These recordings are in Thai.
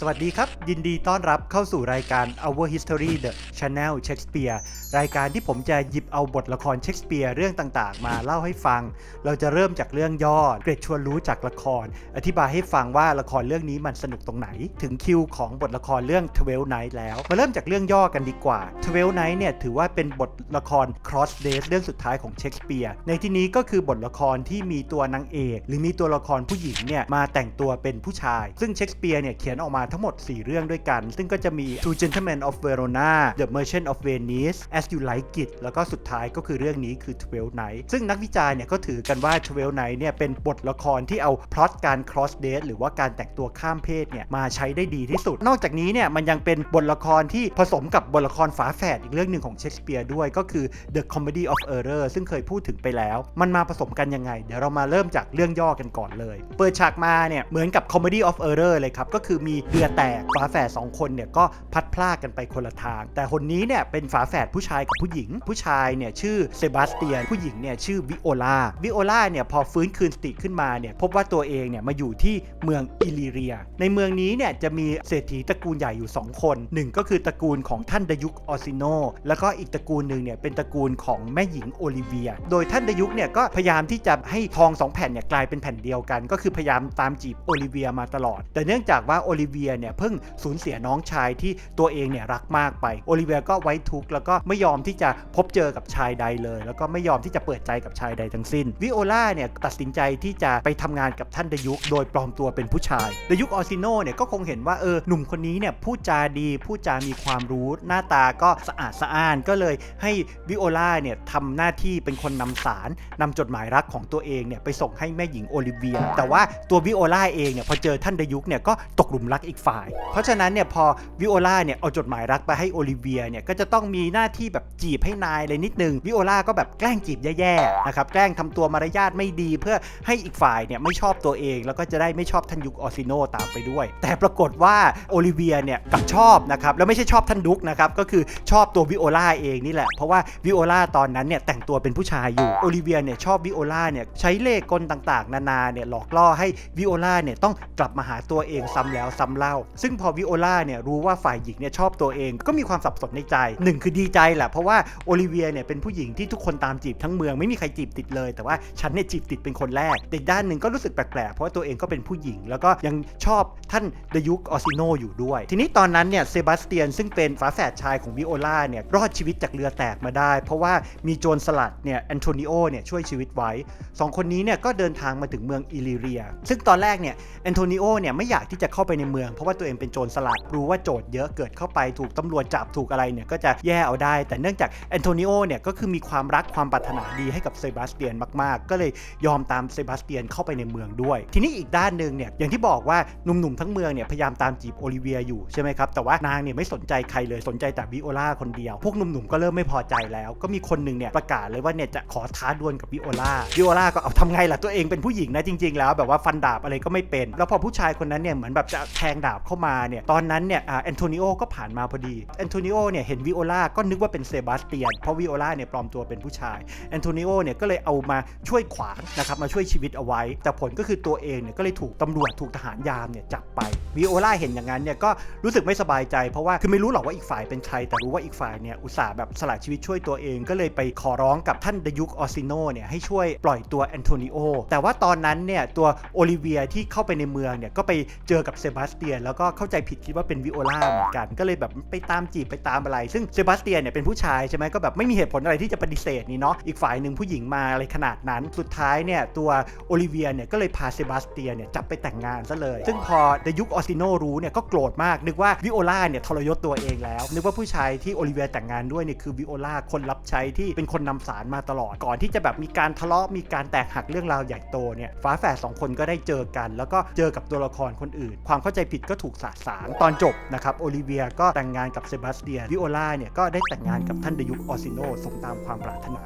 สวัสดีครับ ยินดีต้อนรับเข้าสู่รายการ Our History The Channel Shakespeare รายการที่ผมจะหยิบเอาบทละครเชคสเปียร์เรื่องต่างๆ มาเล่าให้ฟัง เราจะเริ่มจากเรื่องย่อเกรดชวนรู้จากละคร อธิบายให้ฟังว่าละครเรื่องนี้มันสนุกตรงไหน ถึงคิวของบทละครเรื่อง12 Night แล้ว มาเริ่มจากเรื่องย่อกันดีกว่า12 Night เนี่ยถือว่าเป็นบทละคร cross days เรื่องสุดท้ายของเชคสเปียร์ในที่นี้ก็คือบทละครที่มีตัวนางเอกหรือมีตัวละครผู้หญิงเนี่ยมาแต่งตัวเป็นผู้ชาย ซึ่งเชคสเปียร์เนี่ยเขียนออกมาทั้งหมด 4 เรื่องด้วยกัน ซึ่งก็จะมี Two Gentlemen of Verona The Merchant of Venice As You Like It แล้วก็สุดท้ายก็คือเรื่องนี้คือ12 Night ซึ่งนักวิจารณ์เนี่ยก็ถือกันว่า12 Night เนี่ยเป็นบทละครที่เอาพล็อตการ cross date หรือว่าการแต่งตัวข้ามเพศเนี่ยมาใช้ได้ดีที่สุด นอกจากนี้เนี่ยมันยังเป็นบทละครที่ผสมกับบทละครฝาแฝดอีกเรื่องหนึ่งของเชสเปียร์ด้วยก็คือ The Comedy of Error ซึ่งเคยพูดถึงไปแล้ว มันมาผสมกันยังไง เดี๋ยวเรามาเริ่มจากเรื่องย่อกันก่อนเลย เปิดฉากมาเนี่ยเหมือนกับ Comedy of Error เลยครับ ก็คือมีเรือแตกฝาแฝดสองคนเนี่ยก็พัดพลากกันไปคนละทาง แต่คนนี้เนี่ยเป็นฝาแฝดผู้ชายกับผู้หญิง ผู้ชายเนี่ยชื่อเซบาสเตียน ผู้หญิงเนี่ยชื่อวิโอลา วิโอลาเนี่ยพอฟื้นคืนสติขึ้นมาเนี่ยพบว่าตัวเองเนี่ยมาอยู่ที่เมืองอิลิเรีย ในเมืองนี้เนี่ยจะมีเศรษฐีตระกูลใหญ่อยู่ 2 คนหนึ่งก็คือตระกูลของท่านดยุกออซิโน แล้วก็อีกตระกูลหนึ่งเนี่ยเป็นตระกูลของแม่หญิงโอลิเวีย โดยท่านดยุกเนี่ยก็พยายามที่จะให้ทองสองแผ่นเนี่ยกลายเป็นแผ่นเดียวกัน ก็คือพยายามตามจีบโอลิเวียมาตลอด แต่เนื่องจากว่าโอลิเวียเนี่ยเพิ่งสูญเสียน้องชายที่ตัวเองเนี่ยรักมากไป โอลิเวียก็ไว้ทุกข์แล้วก็ไม่ยอมที่จะพบเจอกับชายใดเลย แล้วก็ไม่ยอมที่จะเปิดใจกับชายใดทั้งสิ้น วิโอลาเนี่ยตัดสินใจที่จะไปทำงานกับท่านดยุกโดยปลอมตัวเป็นผู้ชายดยุกออซิโนเนี่ยก็คงเห็นว่าเออหนุ่มคนนี้เนี่ยพูดจาดีพูดจามีความรู้หน้าตาก็สะอาดสะอ้านก็เลยให้วิโอลาเนี่ยทำหน้าที่เป็นคนนำสารนำจดหมายรักของตัวเองเนี่ยไปส่งให้แม่หญิงโอลิเวีย แต่ว่าตัววิโอลาเองเนี่ยพอเจอท่านดยุกเนี่ยก็ตกหลุมรักอีกฝ่าย เพราะฉะนั้นเนี่ยพอวิโอลาเนี่ยเอาจดหมายรักไปให้โอลิเวียเนี่ยก็จะต้องมีหน้าที่แบบจีบให้นายเลยนิดนึงวิโอลาก็แบบแกล้งจีบแย่ๆนะครับแกล้งทำตัวมารยาทไม่ดีเพื่อให้อีกฝ่ายเนี่ยไม่ชอบตัวเอง แล้วก็จะได้ไม่ชอบท่านยุกออซิโนตามไปด้วย แต่ปรากฏว่าโอลิเวียเนี่ยกลับชอบนะครับแล้วไม่ใช่ชอบท่านดุกนะครับก็คือชอบตัววิโอลาเองนี่แหละเพราะว่าวิโอลาตอนนั้นเนี่ยแต่งตัวเป็นผู้ชายอยู่โอลิเวียเนี่ยชอบวิโอลาเนี่ยใช้เล่ห์กลต่างๆ นานาเนี่ยหลอกล่อให้วิโอลาเนี่ยต้องกลับมาหาตัวเองซ้ำแล้วซ้ำเลา ซึ่งพอวิโอลาเนี่ยรู้ว่าฝ่ายหญิงเนี่ยชอบตัวเอง ก็มีความสับสนในใจหนึ่งคือดีใจแหละเพราะว่าโอลิเวียเนี่ยเป็นผู้หญิงที่ทุกคนตามจีบทั้งเมืองไม่มีใครจีบติดเลย แต่ว่าฉันเนี่ยจีบติดเป็นคนแรกแต่ด้านหนึ่งก็รู้สึกแปลกๆเพราะว่าตัวเองก็เป็นผู้หญิง แล้วก็ยังชอบท่านเดยุกออซิโนอยู่ด้วย ทีนี้ตอนนั้นเนี่ยเซบาสเตียนซึ่งเป็นฝาแฝดชายของวิโอลาเนี่ยรอดชีวิตจากเรือแตกมาได้ เพราะว่ามีโจรสลัดเนี่ยแอนโทนิโอเนี่ยช่วยชีวิตไว้สองคนนี้เนี่ยก็เดินทางมาถึงเมืองอิลิเรีย ซึ่งตอนแรกเนี่ยแอนโทนิโอเนี่ยไม่อยากที่จะเข้าไปในเมืองเพราะว่าตัวเองเป็นโจรสลัดรู้ว่าโจทย์เยอะเกิดเข้าไปถูกตำรวจจับถูกอะไรเนี่ยก็จะแย่เอาได้ แต่เนื่องจากแอนโทนิโอเนี่ยก็คือมีความรักความปรารถนาดีให้กับเซบาสเตียนมากๆ ก็เลยยอมตามเซบาสเตียนเข้าไปในเมืองด้วย ทีนี้อีกด้านหนึ่งเนี่ยอย่างที่บอกว่าหนุ่มๆทั้งเมืองเนี่ยพยายามตามจีบโอลิเวียอยู่ใช่ไหมครับแต่ว่านางเนี่ยไม่สนใจใครเลยสนใจแต่วิโอลาคนเดียวพวกหนุ่มๆก็เริ่มไม่พอใจแล้ว ก็มีคนหนึ่งเนี่ยประกาศเลยว่าเนี่ยจะขอท้าดวลกับวิโอลาวิโอลาก็เอาทำไงล่ะตัวเองเป็นผู้หญิงนะจริง ๆ แล้วแบบว่าฟันดาบอะไรก็ไม่เป็น แล้วพอผู้ชายคนนั้นเนี่ยเหมือนแบบจะแทงดาบเข้ามาเนี่ยตอนนั้นเนี่ยแอนโทนิโอก็ผ่านมาพอดีแอนโทนิโอเนี่ยเห็นวิโอลาก็นึกว่าเป็นเซบาสเตียน เพราะวิโอลาเนี่ยปลอมตัวเป็นผู้ชายแอนโทนิโอเนี่ยก็เลยเอามาช่วยขวางนะครับมาช่วยชีวิตเอาไว้ แต่ผลก็คือตัวเองเนี่ยก็เลยถูกตำรวจถูกทหารยามเนี่ยจับไปวิโอลาเห็นอย่างนั้นเนี่ยก็รู้สึกไม่สบายใจ เพราะว่าคือไม่รู้หรอกว่าอีกฝ่ายเป็นใคร แต่รู้ว่าอีกฝ่ายเนี่ยอุตส่าห์แบบสละชีวิตช่วยตัวเองก็เลยไปขอร้องกับท่านดยุกออซิโนเนี่ยให้ช่วยปล่อยตัวแอนโทนิโอแต่ว่าตอนนั้นเนี่ยตัวโอลิเวียที่เข้าไปในเมืองเนี่ยก็ไปเจอกับเซบาสเตยนแล้วก็เข้าใจผิดคิดว่าเป็นวิโอลาเหมือนกัน ก็เลยแบบไปตามจีบไปตามอะไร ซึ่งเซบาสเตียนเนี่ยเป็นผู้ชายใช่ไหมก็แบบไม่มีเหตุผลอะไรที่จะปฏิเสธนี่เนาะอีกฝ่ายหนึ่งผู้หญิงมาอะไรขนาดนั้น สุดท้ายเนี่ยตัวโอลิเวียเนี่ยก็เลยพาเซบาสเตียนเนี่ยจับไปแต่งงานซะเลย ซึ่งพอเดยุกออสซิโนรู้เนี่ยก็โกรธมากนึกว่าวิโอลาเนี่ยทรยศตัวเองแล้วนึกว่าผู้ชายที่โอลิเวียแต่งงานด้วยเนี่ยคือวิโอลาคนรับใช้ที่เป็นคนนำสารมาตลอดก่อนที่จะแบบมีการทะเลาะมีการแตกหักเรื่องราวใหญ่โตเนี่ยฝาแฝดสองคนก็ได้เจอกัน แล้วก็เจอกับตัวละครคนอื่น ความเข้าใจผิดก็ถูกสาสางตอนจบนะครับโอลิเวียก็แต่งงานกับเซบาสเตียนวิโอลาเนี่ยก็ได้แต่งงานกับท่านเดยุกออซิโนสมตามความปรารถนา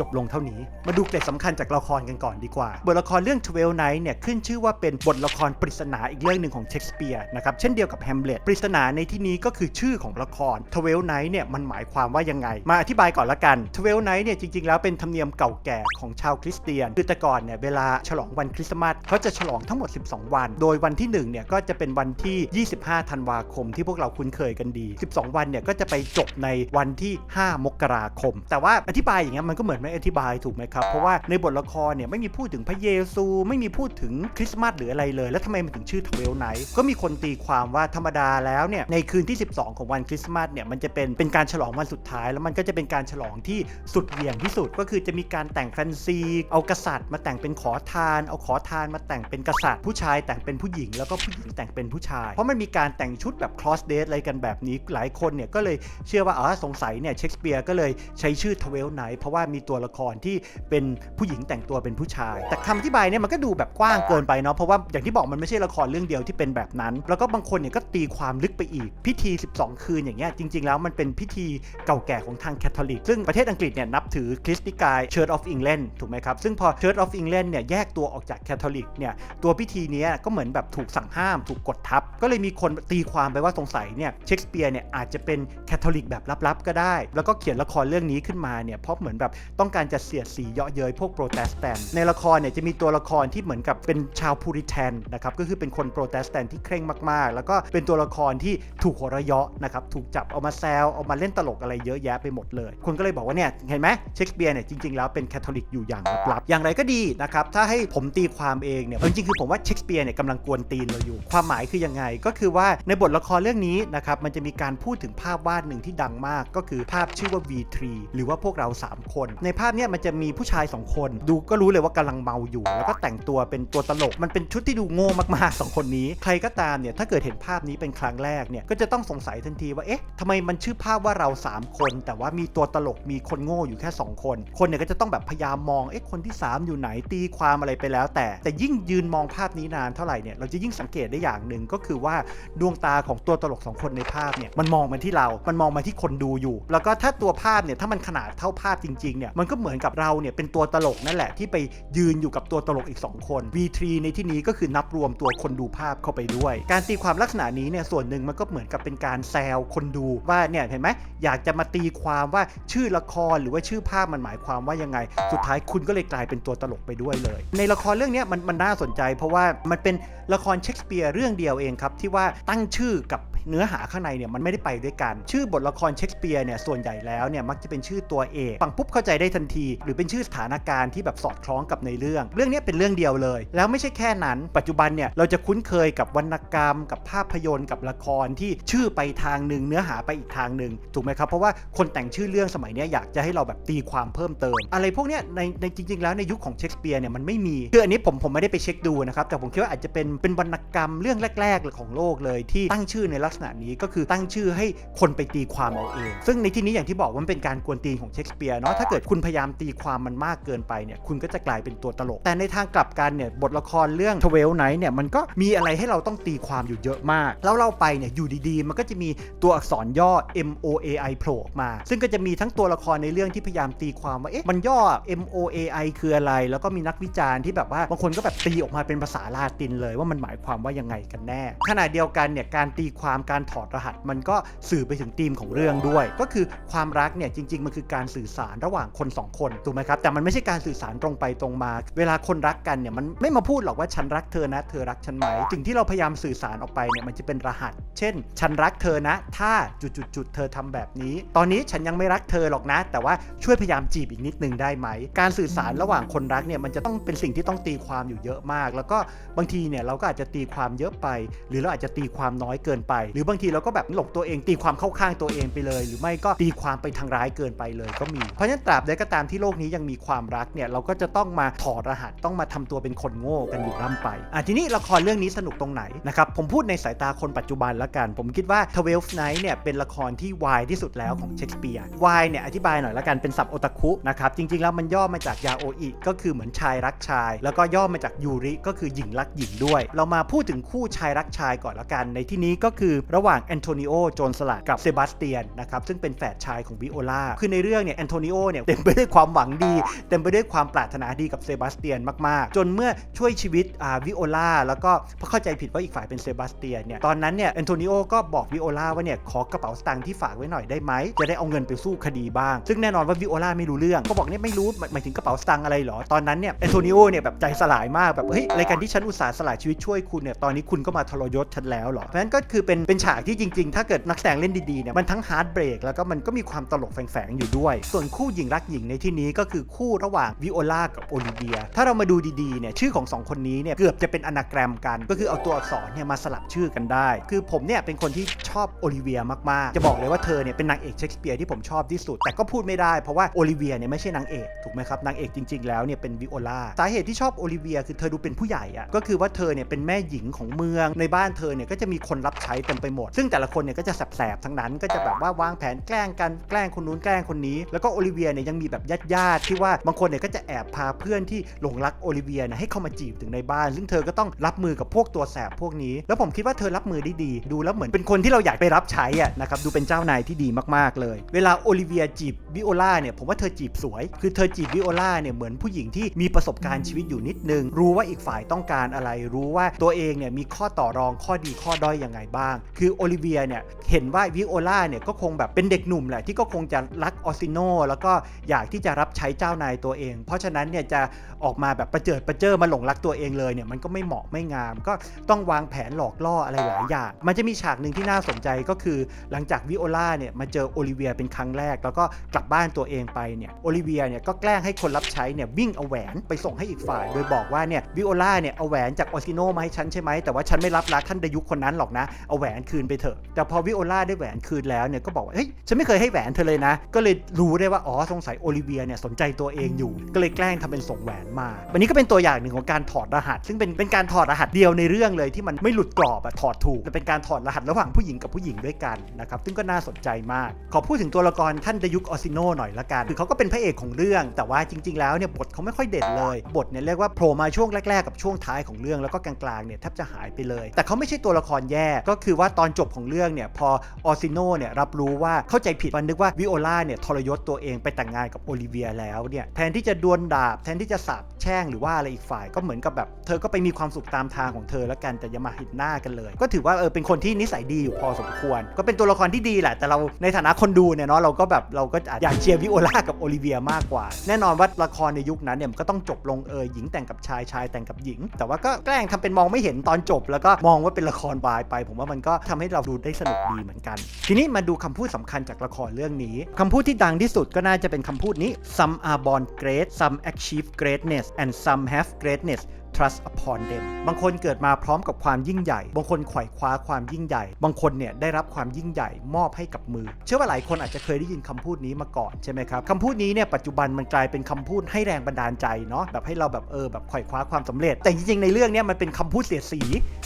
จบลงเท่านี้ มาดูเกร็ดสำคัญจากละครกันก่อนดีกว่า บทละครเรื่อง Twelve Night เนี่ยขึ้นชื่อว่าเป็นบทละครปริศนาอีกเรื่องหนึ่งของเชคสเปียร์นะครับ เช่นเดียวกับแฮมเล็ต ปริศนาในที่นี้ก็คือชื่อของละคร Twelve Night เนี่ยมันหมายความว่ายังไง มาอธิบายก่อนละกัน Twelve Night เนี่ยจริงๆ แล้วเป็นธรรมเนียมเก่าแก่ของชาวคริสเตียน คือแต่ก่อนเนี่ยเวลาฉลองวันคริสต์มาสเขาจะฉลองทั้งหมด 12 วัน โดยวันที่1เนี่ยก็จะเป็นวันที่ 25 ธันวาคม ที่พวกเราคุ้นเคยกันดี 12 วันเนี่ยก็จะไปจบในวันที่ 5 มกราคม แต่ว่าอธิบายอย่างเงี้ยมันก็เหมือนไม่อธิบายถูกไหมครับ เพราะว่าในบทละครเนี่ยไม่มีพูดถึงพระเยซู ไม่มีพูดถึงคริสต์มาสหรืออะไรเลย แล้วทำไมมันถึงชื่อทเวลไนท์ก็มีคนตีความว่าธรรมดาแล้วเนี่ยในคืนที่ 12 ของวันคริสต์มาสเนี่ยมันจะเป็นเป็นการฉลองวันสุดท้าย แล้วมันก็จะเป็นการฉลองที่สุดเหวี่ยงที่สุดก็คือจะมีการแต่งแฟนซี เอากษัตริย์ มาแต่งเป็นขอทาน เอาขอทานมาแต่งเป็นกษัตริย์ ผู้ชายแต่งเป็นผู้หญิงแล้วก็ผู้หญิงแต่งเป็นผู้ชาย เพราะมันมีการแต่งชุดแบบ cross date อะไรกันแบบนี้หลายคนเนี่ยก็เลยเชื่อว่าอ๋อสงสัยเนี่ยเชคสเปียร์ก็เลยใช้ชื่อทเวลไนท์เพราะว่ามีตัวละครที่เป็นผู้หญิงแต่งตัวเป็นผู้ชาย แต่คำอธิบายเนี่ยมันก็ดูแบบกว้างเกินไปเนาะเพราะว่าอย่างที่บอกมันไม่ใช่ละครเรื่องเดียวที่เป็นแบบนั้น แล้วก็บางคนเนี่ยก็ตีความลึกไปอีก พิธี 12 คืนอย่างเงี้ยจริง ๆ แล้วมันเป็นพิธีเก่าแก่ของทางแคทอลิก ซึ่งประเทศอังกฤษเนี่ยนับถือคริสติกาย Church of England ถูกไหมครับซึ่งพอ Church of England เนี่ยแยกตัวออกจากแคทอลิกเนี่ยตัวพิธีนี้ก็เหมือนแบบถูกสั่งห้ามถูกกดทับ ก็เลยมีคนตีความไปว่าสงสัยเนี่ยเชคสเปียร์เนี่ยอาจจะเป็นแคทอลิกแบบลับๆก็ได้ แล้วก็เขียนละครเรื่องนี้ขึ้นมาเนี่ยเพราะเหมือนแบบต้้องการจะเสียดสีเยาะเย้ยพวกโปรเตสแตนต์ในละครเนี่ยจะมีตัวละครที่เหมือนกับเป็นชาวพูริแทนนะครับก็คือเป็นคนโปรเตสแตนต์ที่เคร่งมากๆ แล้วก็เป็นตัวละครที่ถูกหัวเราะเยาะนะครับถูกจับเอามาแซวเอามาเล่นตลกอะไรเยอะแยะไปหมดเลย คนก็เลยบอกว่าเนี่ยเห็นไหมเชคสเปียร์เนี่ยจริงๆแล้วเป็นแคทอลิกอยู่อย่างลับๆอย่างไรก็ดีนะครับถ้าให้ผมตีความเองเนี่ยจริงๆคือผมว่าเชคสเปียร์เนี่ยกำลังกวนตีนเราอยู่ ความหมายคือยังไงก็คือว่าในบทละครเรื่องนี้นะครับมันจะมีการพูดถึงภาพวาดหนึ่งที่ดังมาก ก็คือภาพชื่อว่า V3 หรือว่าพวกเรา 3 คน ในภาพเนี้ยมันจะมีผู้ชาย2คน ดูก็รู้เลยว่ากำลังเมาอยู่ แล้วก็แต่งตัวเป็นตัวตลก มันเป็นชุดที่ดูโง่มากๆ2คนนี้ ใครก็ตามเนี่ยถ้าเกิดเห็นภาพนี้เป็นครั้งแรกเนี่ยก็จะต้องสงสัยทันทีว่าเอ๊ะทำไมมันชื่อภาพว่าเรา 3 คน แต่ว่ามีตัวตลกมีคนโง่อยู่แค่ 2 คน คนเนี่ยก็จะต้องแบบพยายามมองเอ๊ะคนที่ 3 อยู่ไหนตีความอะไรไปแล้ว แต่แต่ยิ่งยืนมองภาพนี้นานเท่าไหร่เนี่ยเราจะยิ่งสังเกตได้อย่างหนึ่งก็คือว่าดวงตาของตัวตลกสองคนในภาพเนี่ยมันมองมาที่เรา มันมองมาที่คนดูอยู่ แล้วก็ถ้าตัวภาพเนี่ยถ้ามันขนาดเท่าภาพจริงๆเนี่ยมัันก็เหมือนกับเราเนี่ยเป็นตัวตลกนั่นแหละที่ไปยืนอยู่กับตัวตลกอีก 2 คน V3 ในที่นี้ก็คือนับรวมตัวคนดูภาพเข้าไปด้วย การตีความลักษณะนี้เนี่ยส่วนหนึ่งมันก็เหมือนกับเป็นการแซวคนดูว่าเนี่ยเห็นไหมอยากจะมาตีความว่าชื่อละครหรือว่าชื่อภาพมันหมายความว่ายังไง สุดท้ายคุณก็เลยกลายเป็นตัวตลกไปด้วยเลย ในละครเรื่องนี้มันมันน่าสนใจ เพราะว่ามันเป็นละครเชคสเปียร์เรื่องเดียวเองครับที่ว่าตั้งชื่อกับ เนื้อหาข้างในเนี่ยมันไม่ได้ไปด้วยกัน ชื่อบทละครเชคสเปียร์เนี่ยส่วนใหญ่แล้วเนี่ยมักจะเป็นชื่อตัวเอกฟังปุ๊บเข้าใจได้ทันที หรือเป็นชื่อสถานการณ์ที่แบบสอดคล้องกับในเรื่อง เรื่องนี้เป็นเรื่องเดียวเลย แล้วไม่ใช่แค่นั้น ปัจจุบันเนี่ยเราจะคุ้นเคยกับวรรณกรรม กับภาพยนตร์กับละครที่ชื่อไปทางหนึ่งเนื้อหาไปอีกทางหนึ่งถูกไหมครับเพราะว่าคนแต่งชื่อเรื่องสมัยนี้อยากจะให้เราแบบตีความเพิ่มเติม อะไรพวกเนี้ยในในจริง ๆ แล้วในยุคของเชคสเปียร์เนี่ยมันไม่มีคืออันนี้ผมผมไม่ได้ไปเช็คดูนะครับแต่ผมคิดว่าอาจจะเป็นเป็นวรรณกรรมเรื่องแรก ๆ ของโลกเลยที่ตั้งชื่อในลักษณะนี้ก็คือตั้งชื่อให้คนไปตีความเอาเอง ซึ่งในที่นี้อย่างที่บอกว่ามันเป็นการกวนตีนของเชคสเปียร์เนาะถ้าเกิดคุณพยายามตีความมันมากเกินไปเนี่ยคุณก็จะกลายเป็นตัวตลก แต่ในทางกลับกันเนี่ยบทละครเรื่องทเวลไนท์เนี่ยมันก็มีอะไรให้เราต้องตีความอยู่เยอะมาก แล้วเราไปเนี่ยอยู่ดีๆ มันก็จะมีตัวอักษรย่อ M O A I โผล่ออกมา ซึ่งก็จะมีทั้งตัวละครในเรื่องที่พยายามตีความว่าเอ๊ะมันย่อ M O A I คืออะไร แล้วก็มีนักวิจารณ์ที่แบบว่าบางคนก็แบบตีออกมาเป็นภาษาลาตินเลยว่ามันหมายความว่ายังไงกันแน่ขณะเดียวกันเนี่ยการตีความการถอดรหัส มันก็สื่อไปถึงธีมของเรื่องด้วย ก็คือความรักเนี่ยจริง ๆ มันคือการสื่อสารระหว่างคนสองคนถูกไหมครับแต่มันไม่ใช่การสื่อสารตรงไปตรงมา เวลาคนรักกันเนี่ยมันไม่มาพูดหรอกว่าฉันรักเธอนะ เธอรักฉันไหมสิ่งที่เราพยายามสื่อสารออกไปเนี่ยมันจะเป็นรหัส เช่น ฉันรักเธอนะ ถ้าจุดๆเธอทำแบบนี้ ตอนนี้ฉันยังไม่รักเธอหรอกนะ แต่ว่าช่วยพยายามจีบอีกนิดนึงได้ไหม การสื่อสารระหว่างคนรักเนี่ยมันจะต้องเป็นสิ่งที่ต้องตีความอยู่เยอะมาก แล้วก็บางทีเนี่ยเราก็อาจจะตีความเยอะไป หรือเราอาจจะตีความน้อยเกินไปหรือบางทีเราก็แบบหลงตัวเอง ตีความเข้าข้างตัวเองไปเลย หรือไม่ก็ตีความไปทางร้ายเกินไปเลยก็มี เพราะฉะนั้นตราบใดก็ตามที่โลกนี้ยังมีความรักเนี่ยเราก็จะต้องมาถอดรหัสต้องมาทำตัวเป็นคนโง่กันอยู่ร่ำไปอะทีนี้ละครเรื่องนี้สนุกตรงไหนนะครับผมพูดในสายตาคนปัจจุบันละกัน ผมคิดว่า Twelve Night เนี่ยเป็นละครที่วายที่สุดแล้วของเชคสเปียร์วายเนี่ยอธิบายหน่อยละกันเป็นศัพท์โอตาคุนะครับจริงๆแล้วมันย่อมาจากยาโออิก็คือเหมือนชายรักชาย แล้วก็ย่อมาจากยูริก็คือหญิงรักหญิงด้วย เรามาพูดถึงคู่ชายรักชายก่อนละกัน ในที่นี้ก็คือระหว่างแอนโทนิโอโจนสลัดกับเซบาสเตียนนะครับซึ่งเป็นแฝดชายของวิโอลาคือในเรื่องเนี่ยแอนโทนิโอเนี่ยเต็มไปด้วยความหวังดี เต็มไปด้วยความปรารถนาดีกับเซบาสเตียนมากๆ จนเมื่อช่วยชีวิตอ่าวิโอลาแล้วก็พอเข้าใจผิดว่าอีกฝ่ายเป็นเซบาสเตียนเนี่ยตอนนั้นเนี่ยแอนโทนิโอก็บอกวิโอลาว่าเนี่ยขอกระเป๋าสตางค์ที่ฝากไว้หน่อยได้ไหมจะได้เอาเงินไปสู้คดีบ้าง ซึ่งแน่นอนว่าวิโอลาไม่รู้เรื่องก็บอกเนี่ยไม่รู้หมายถึงกระเป๋าสตางค์อะไรหรอตอนนั้นเนี่ยแอนโทนิโอเนี่ยแบบใจสลายมากแบบเฮ้ยรายการที่ฉันอุตส่าห์สละชีวิตช่วยคุณเนี่ยตอนนี้คุณก็มาทรยศฉันแล้วเหรอเพราะฉะนั้นก็คือเป็นเป็นฉากที่จริง ๆ ถ้าเกิดนักแสดงเล่นดีๆเนี่ยมันทั้งฮาร์ดเบรกแล้วก็มันก็มีความตลกแฝงๆอยู่ด้วย ส่วนคู่หญิงรักหญิงในที่นี้ก็คือคู่ระหว่างวิโอลากับโอลิเวีย ถ้าเรามาดูดีๆเนี่ยชื่อของสองคนนี้เนี่ยเกือบจะเป็นอนาแกรมกัน ก็คือเอาตัวอักษรเนี่ยมาสลับชื่อกันได้ คือผมเนี่ยเป็นคนที่ชอบโอลิเวียมากๆ จะบอกเลยว่าเธอเนี่ยเป็นนางเอกเชคสเปียร์ที่ผมชอบที่สุด แต่ก็พูดไม่ได้เพราะว่าโอลิเวียเนี่ยไม่ใช่นางเอกถูกไหมครับนางเอกจริง ๆ แล้วเนี่ยเป็นวิโอลาสาเหตุที่ชอบโอลิเวียคือเธอดูเป็นผู้ใหญ่อะก็คือว่าเธอเนี่ยเป็นแม่หญิงของเมืองในบ้านเธอเนี่ยก็จะมีคนรับใช้เต็มไปหมด ซึ่งแต่ละคนเนี่ยก็จะแสบๆทั้งนั้น ก็จะแบบว่าวางแผนแกล้งกันแกล้งคนนู้นแกล้งคนนี้ แล้วก็โอลิเวียเนี่ยยังมีแบบญาติๆที่ว่าบางคนเนี่ยก็จะแอบพาเพื่อนที่หลงรักโอลิเวียนี่ยให้เข้ามาจีบถึงในบ้าน ซึ่งเธอก็ต้องรับมือกับพวกตัวแสบพวกนี้ แล้วผมคิดว่าเธอรับมือได้ดี ดูแล้วเหมือนเป็นคนที่เราอยากไปรับใช้อะนะครับดูเป็นเจ้านายที่ดีมากๆเลย เวลาโอลิเวียจีบวิโอลาเนี่ยผมว่าเธอจีบสวย คือเธอจีบวิโอลาเนี่ยเหมือนผู้หญิงที่มีประสบการณ์ชีวิตอยู่นิดนึง รู้ว่าอีกฝ่ายต้องการอะไร รู้ว่าตัวเองเนี่ยมีข้อต่อรองข้อดีข้อด้อยยังไงบ้างคือโอลิเวียเนี่ยเห็นว่าวิโอลาเนี่ยก็คงแบบเป็นเด็กหนุ่มแหละที่ก็คงจะรักออซิโนแล้วก็อยากที่จะรับใช้เจ้านายตัวเอง เพราะฉะนั้นเนี่ยจะออกมาแบบประเจิดประเจิอมาหลงรักตัวเองเลยเนี่ยมันก็ไม่เหมาะไม่งาม ก็ต้องวางแผนหลอกล่ออะไรหลายอย่าง มันจะมีฉากหนึ่งที่น่าสนใจก็คือ หลังจากวิโอลาเนี่ยมาเจอโอลิเวียเป็นครั้งแรก แล้วก็กลับบ้านตัวเองไปเนี่ยโอลิเวียเนี่ยก็แกล้งให้คนรับใช้เนี่ยวิ่งเอาแหวนไปส่งให้อีกฝ่าย โดยบอกว่าเนี่ยวิโอลาเนี่ยเอาแหวนจากออซิโนมาให้ฉันใช่ไหมแต่ว่าฉันไม่รับรักท่านดยุคคนนั้นหรอกนะเอาแหวนคืนไปเถอะ แต่พอวิโอลาได้แหวนคืนแล้วเนี่ยก็บอกว่าเฮ้ยฉันไม่เคยให้แหวนเธอเลยนะ ก็เลยรู้ได้ว่าอ๋อสงสัยโอลิเวียเนี่ยสนใจตัวเองอยู่ ก็เลยแกล้งทำเป็นส่งแหวนมาวันนี้ก็เป็นตัวอย่างหนึ่งของการถอดรหัส ซึ่งเป็นเป็นการถอดรหัสเดียวในเรื่องเลยที่มันไม่หลุดกรอบอะถอดถูกแต่เป็นการถอดรหัสระหว่างผู้หญิงกับผู้หญิงด้วยกันนะครับซึ่งก็น่าสนใจมาก ขอพูดถึงตัวละครท่านดยุคออซิโนหน่อยละกันคือเขาก็เป็นพระเอกของเรื่อง แต่ว่าจริง ๆ แล้วเนี่ยบทเขาไม่ค่อยเด่นเลย บทเนี่ยเรียกว่าโผล่มาช่วงแรกๆกับช่วงท้ายของเรื่องแล้วก็กลางๆเนี่ยแทบจะหายไปเลย แต่เขาไม่ใช่ตัวละครแย่ก็คือว่าตอนจบของเรื่องเนี่ยพอออซิโนเนี่ยรับรู้ว่าเข้าใจผิดมันนึกว่าวิโอลาเนี่ยทรยศตัวเองไปแต่งงานกับโอลิเวียแล้วเนี่ยแทนที่จะดวลดาบ แทนที่จะสาบแช่งหรือว่าอะไรอีกฝ่ายก็เหมือนกับแบบ เธอก็ไปมีความสุขตามทางของเธอแล้วกันแต่อย่ามาห็นหน้ากันเลย ก็ถือว่าเออเป็นคนที่นิสัยดีอยู่พอสมควร ก็เป็นตัวละครที่ดีแหละ แต่เราในฐานะคนดูเนี่ยเนาะเราก็แบบเราก็อยากเชียร์วิโอลากับโอลิเวียมากกว่า แน่นอนว่าละครในยุคนั้นเนี่ยก็ต้องจบลงเออหญิงแต่งกับชายชายแต่งกับหญิง แต่ว่าก็แกล้งทำเป็นมองไม่เห็นตอนจบ แล้วก็มองว่าเป็นละครวายไป ผมว่ามันก็ทำให้เราดูได้สนุกดีเหมือนกัน ทีนี้มาดูคำพูดสำคัญจากละครเรื่องนี้คำพูดที่ดังที่สุดก็น่าจะเป็นคำพูดนี้ some are born great some achieve greatness and some have greatness trust upon them บางคนเกิดมาพร้อมกับความยิ่งใหญ่ บางคนไขว่คว้าความยิ่งใหญ่ บางคนเนี่ยได้รับความยิ่งใหญ่มอบให้กับมือ เชื่อว่าหลายคนอาจจะเคยได้ยินคำพูดนี้มาก่อนใช่ไหมครับคำพูดนี้เนี่ยปัจจุบันมันกลายเป็นคำพูดให้แรงบันดาลใจเนาะแบบให้เราแบบเออแบบไขว่คว้าความสำเร็จ แต่จริงๆในเรื่องเนี้มันเป็นคำพูดเสียดสี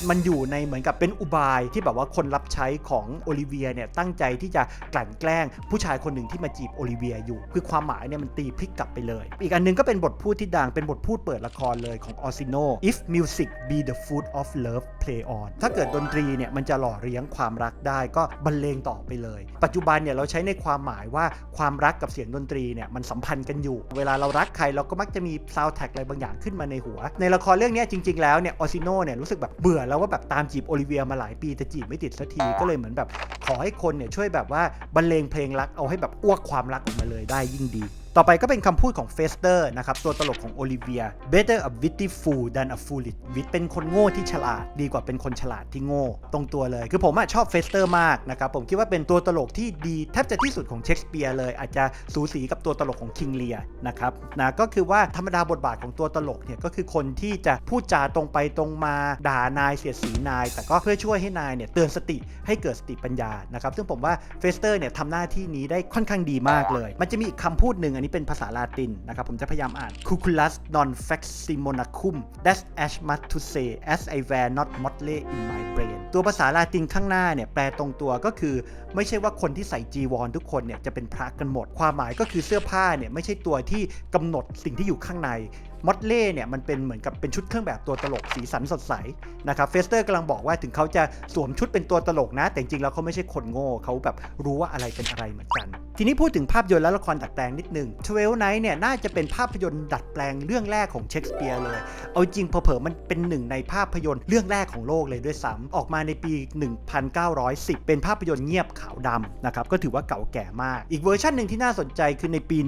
มันอยู่ในเหมือนกับเป็นอุบายที่แบบว่าคนรับใช้ของโอลิเวียเนี่ยตั้งใจที่จะกลั่นแกล้งผู้ชายคนหนึ่งที่มาจีบโอลิเวียอยู่ คือความหมายเนี่ยมันตีพลิกกลับไปเลย อีกอันหนึงก็เป็นบทพูดที่ดังเป็นบทพูดเปิดละครเลยของออซิโน if music be the food of love play on ถ้าเกิดดนตรีเนี่ยมันจะหล่อเลี้ยงความรักได้ก็บรรเลงต่อไปเลย ปัจจุบันเนี่ยเราใช้ในความหมายว่าความรักกับเสียงดนตรีเนี่ยมันสัมพันธ์กันอยู่ เวลาเรารักใครเราก็มักจะมีซาวแท็กอะไรบางอย่างขึ้นมาในหัว ในละครเรื่องนี้จริง ๆ แล้วเนี่ยออซิโนเนี่ยรู้สึกแบบเบื่อแล้วว่าแบบตามจีบโอลิเวียมาหลายปีแต่จีบไม่ติดสักทีก็เลยเหมือนแบบขอให้คนเนี่ยช่วยแบบว่าบรรเลงเพลงรักเอาให้แบบอ้วกความรักออกมาเลยได้ยิ่งดี ต่อไปก็เป็นคำพูดของเฟสเตอร์นะครับตัวตลกของโอลิเวีย better a witty fool than a foolish wit เป็นคนโง่ที่ฉลาด ดีกว่าเป็นคนฉลาดที่โง่ ตรงตัวเลย คือผมอชอบเฟสเตอร์มากนะครับผมคิดว่าเป็นตัวตลกที่ดีแทบจะที่สุดของเชคสเปียร์เลย อาจจะสูสีกับตัวตลกของคิงเลียนะครับนะก็คือว่าธรรมดาบทบาทของตัวตลกเนี่ยก็คือคนที่จะพูดจาตรงไปตรงมาด่านายเสียดสีนาย แต่ก็เพื่อช่วยให้นายเนี่ยเตือนสติให้เกิดสติปัญญานะครับซึ่งผมว่าเฟสเตอร์เนี่ยทำหน้าที่นี้ได้ค่อนข้างดีมากเลย มันจะมีอีกคำพูดหนึ่งอันนี้เป็นภาษาลาตินนะครับ ผมจะพยายามอ่าน cuculus non faximonacum that's as much to say as I wear not motley in my brain ตัวภาษาลาตินข้างหน้าเนี่ยแปลตรงตัวก็คือ ไม่ใช่ว่าคนที่ใส่จีวรทุกคนเนี่ยจะเป็นพระกันหมด ความหมายก็คือเสื้อผ้าเนี่ยไม่ใช่ตัวที่กำหนดสิ่งที่อยู่ข้างใน มอดเล่เนี่ยมันเป็นเหมือนกับเป็นชุดเครื่องแบบตัวตลกสีสันสดใสนะครับเฟสเตอร์กำลังบอกว่าถึงเขาจะสวมชุดเป็นตัวตลกนะ แต่จริงๆแล้วเขาไม่ใช่คนโง่เขาแบบรู้ว่าอะไรเป็นอะไรเหมือนกัน ทีนี้พูดถึงภาพยนตร์และละครดัดแปลงนิดหนึ่งทเวลไนท์เนี่ยน่าจะเป็นภาพยนตร์ดัดแปลงเรื่องแรกของเชคสเปียร์เลย เอาจริงเผลอๆมันเป็นหนึ่งในภาพยนตร์เรื่องแรกของโลกเลยด้วยซ้ำออกมาในปี 1910 เป็นภาพยนตร์เงียบขาวดำนะครับก็ถือว่าเก่าแก่มาก อีกเวอร์ชันหนึ่งที่น่าสนใจคือในปี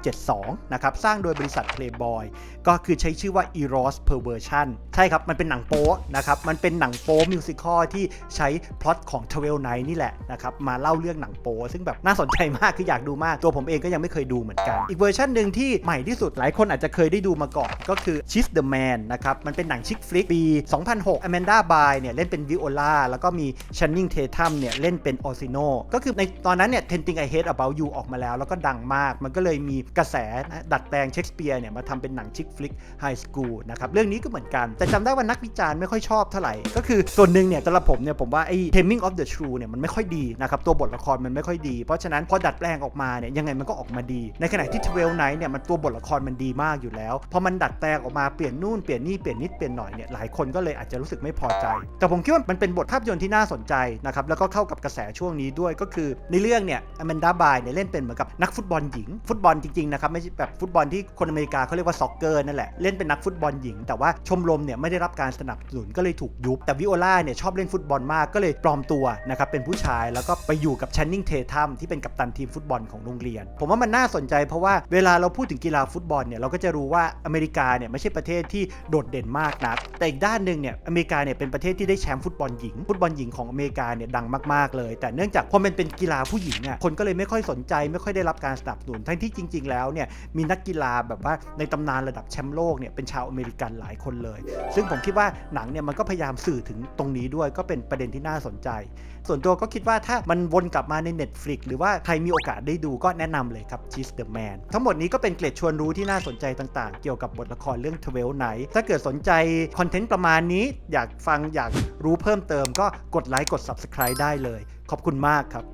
1972นะครับสร้างโดยบริษัท Playboy ก็คือใช้ชื่อว่า Eros Perversion ใช่ครับ มันเป็นหนังโป๊นะครับ มันเป็นหนังโป๊มิวสิควลที่ใช้พล็อตของ t w e l Night นี่แหละนะครับ มาเล่าเรื่องหนังโป๊ซึ่งแบบน่าสนใจมากคืออยากดูมาก ตัวผมเองก็ยังไม่เคยดูเหมือนกัน อีกเวอร์ชันหนึ่งที่ใหม่ที่สุดหลายคนอาจจะเคยได้ดูมาก่อน ก็คือ She's the Man นะครับ มันเป็นหนังชิคฟลิกปี 2006 Amanda By เนี่ยเล่นเป็นวิโอลาแล้วก็มี Channing Tatum เนี่ยเล่นเป็นออซิโนก็คือในตอนนั้นเนี่ย Ten Things I Hate About You ออกมาแล้ว แล้วก็ดังมาก มันก็เลยมีกระแสดัดแปลงเชคสเปียร์เนี่ยมาทำเป็นหนังชิคฟลิกไฮสคูลนะครับเรื่องนี้ก็เหมือนกัน แต่จำได้ว่านักวิจารณ์ไม่ค่อยชอบเท่าไหร่ ก็คือส่วนหนึ่งเนี่ยสำหรับผมเนี่ยผมว่าไอ้ Taming of the Shrew เนี่ยมันไม่ค่อยดีนะครับตัวบทละครมันไม่ค่อยดี เพราะฉะนั้นพอดัดแปลงออกมาเนี่ยยังไงมันก็ออกมาดี ในขณะที่ Twelve Night เนี่ยมันตัวบทละครมันดีมากอยู่แล้วพอมันดัดแปลงออกมาเปลี่ยนนู่นเปลี่ยนนี่เปลี่ยนนิดเปลี่ยนหน่อยเนี่ยหลายคนก็เลยอาจจะรู้สึกไม่พอใจ แต่ผมคิดว่ามันเป็นบทภาพยนตร์ที่น่าสนใจนะครับแล้วก็เข้ากับกระแสช่วงนี้ด้วยก็คือในเรื่องเนี่ยอแมนดาบายเนี่ยเล่นเป็นเหมือนกับนักฟุตบอลหญิง ฟุตบอลจริงๆนะครับไม่ใช่แบบฟุตบอลที่คนอเมริกาเขาเรียกว่าซ็อกเกอร์นั่นแหละเล่นเป็นนักฟุตบอลหญิง แต่ว่าชมรมเนี่ยไม่ได้รับการสนับสนุนก็เลยถูกยุบ แต่วิโอลาเนี่ยชอบเล่นฟุตบอลมากก็เลยปลอมตัวนะครับเป็นผู้ชายแล้วก็ไปอยู่กับชันนิงเททัมที่เป็นกัปตันทีมฟุตบอลของโรงเรียน ผมว่ามันน่าสนใจเพราะว่าเวลาเราพูดถึงกีฬาฟุตบอลเนี่ยเราก็จะรู้ว่าอเมริกาเนี่ยไม่ใช่ประเทศที่โดดเด่นมากนัก แต่อีกด้านหนึ่งเนี่ยอเมริกาเนี่ยเป็นประเทศที่ได้แชมป์ฟุตบอลหญิง ฟุตบอลหญิงของอเมริกาเนี่ยดังมากๆเลย แต่เนื่องจากพอมันเป็นกีฬาผู้หญิงอะคนก็เลยไม่ค่อยสนใจ ไม่ค่อยได้รับการสนับสนุนทั้งที่จริง ๆ แล้วเนี่ยมีนักกีฬาแบบว่าในตำนานระดับแชมป์โลกเนี่ยเป็นชาวอเมริกันหลายคนเลย ซึ่งผมคิดว่าหนังเนี่ยมันก็พยายามสื่อถึงตรงนี้ด้วยก็เป็นประเด็นที่น่าสนใจ ส่วนตัวก็คิดว่าถ้ามันวนกลับมาใน Netflix หรือว่าใครมีโอกาสได้ดูก็แนะนำเลยครับ c h e s e the Man ทั้งหมดนี้ก็เป็นเกร็ดชวนรู้ที่น่าสนใจต่างๆ เกี่ยวกับบทละครเรื่อง12 Night ถ้าเกิดสนใจคอนเทนต์ประมาณนี้ อยากฟังอยากรู้เพิ่มเติมก็กดไลค์กด Subscribe ได้เลย ขอบคุณมากครับ